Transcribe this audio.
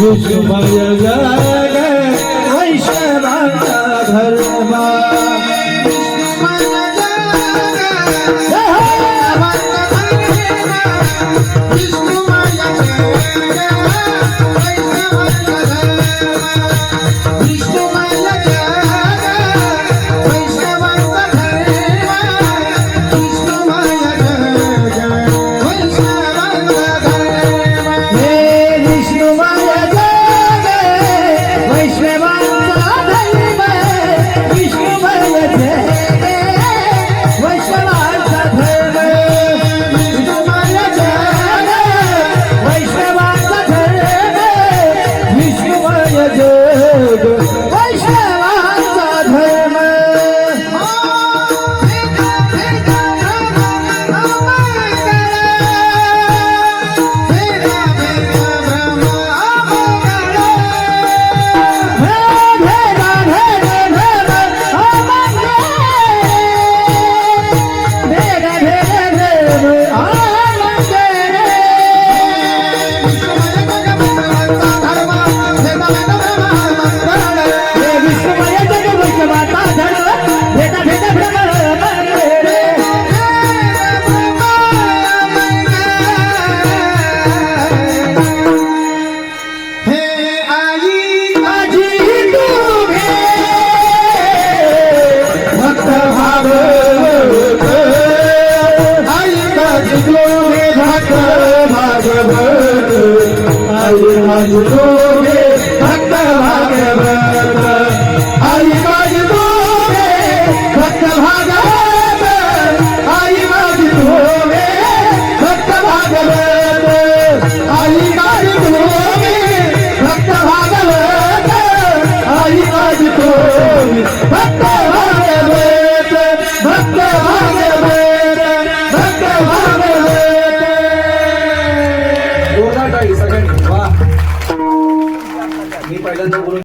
विष्णुमय जग वैष्णवाचा धर्म भगवान